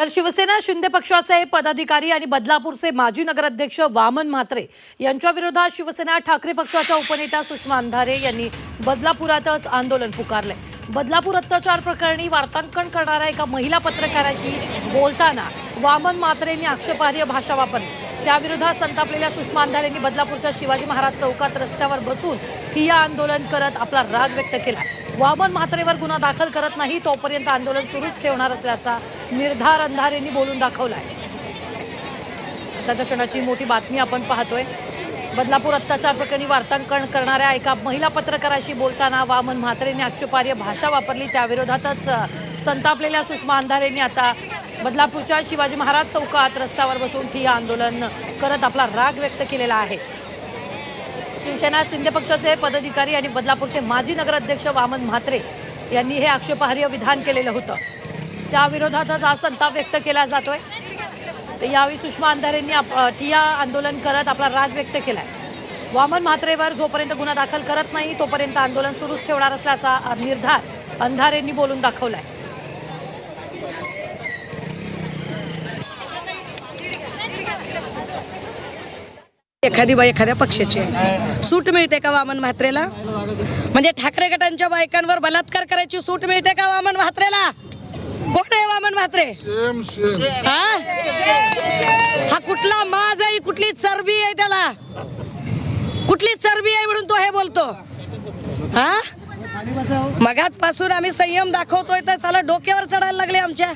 तर शिवसेना शिंदे पक्षाचे पदाधिकारी आणि बदलापूरचे माजी नगराध्यक्ष वामन म्हात्रे यांच्याविरोधात शिवसेना ठाकरे पक्षाच्या उपनेत्या सुषमा अंधारे यांनी बदलापुरातच आंदोलन पुकारले. बदलापूर अत्याचार प्रकरणी वार्तांकन करणाऱ्या एका महिला पत्रकाराशी बोलताना वामन म्हात्रेंनी आक्षेपार्ह भाषा वापरली. त्याविरोधात संतापलेल्या सुषमा अंधारे यांनी बदलापूरच्या शिवाजी महाराज चौकात रस्त्यावर बसून ठिय्या आंदोलन करत आपला राग व्यक्त केला. वामन म्हात्रेवर गुन्हा दाखल करत नाही तोपर्यंत आंदोलन सुरूच ठेवणार असल्याचा निर्धार अंधारेंनी बोलून दाखवलाय. त्याच्या क्षणाची मोठी बातमी आपण पाहतोय. बदलापूर अत्याचार प्रकरणी वार्तांकन करणाऱ्या एका महिला पत्रकाराशी बोलताना वामन म्हात्रेंनी आक्षेपार्ह भाषा वापरली. त्याविरोधातच संतापलेल्या सुषमा अंधारेंनी आता बदलापूरच्या शिवाजी महाराज चौकात रस्त्यावर बसून ठिय्या आंदोलन करत आपला राग व्यक्त केलेला आहे. शिवसेना शिंदे पक्षाचे पदाधिकारी आणि बदलापूरचे माजी नगराध्यक्ष वामन म्हात्रे यांनी हे आक्षेपार्ह विधान केलेलं होतं. त्याविरोधातच आज संताप व्यक्त केला जातोय. तर यावेळी सुषमा अंधारेंनी आप- आंदोलन करत आपला राग व्यक्त केलाय. वामन म्हात्रेवर जोपर्यंत गुन्हा दाखल करत नाही तोपर्यंत आंदोलन सुरूच ठेवणार असल्याचा निर्धार अंधारेंनी बोलून दाखवलाय. एखादी बाई एखाद्या पक्षाची आहे. सूट मिळते का वामन म्हात्रेला? म्हणजे ठाकरे गटांच्या बायकांवर बलात्कार करायची सूट मिळते का वामन म्हात्रेला? कोण आहे वामन म्हात्रे? हा? हा कुठला माज आहे? कुठली चरबी आहे त्याला? कुठली चरबी आहे म्हणून तो हे बोलतो? हा? मगात पासून आम्ही संयम दाखवतोय तर चला डोक्यावर चढायला लागले आमच्या.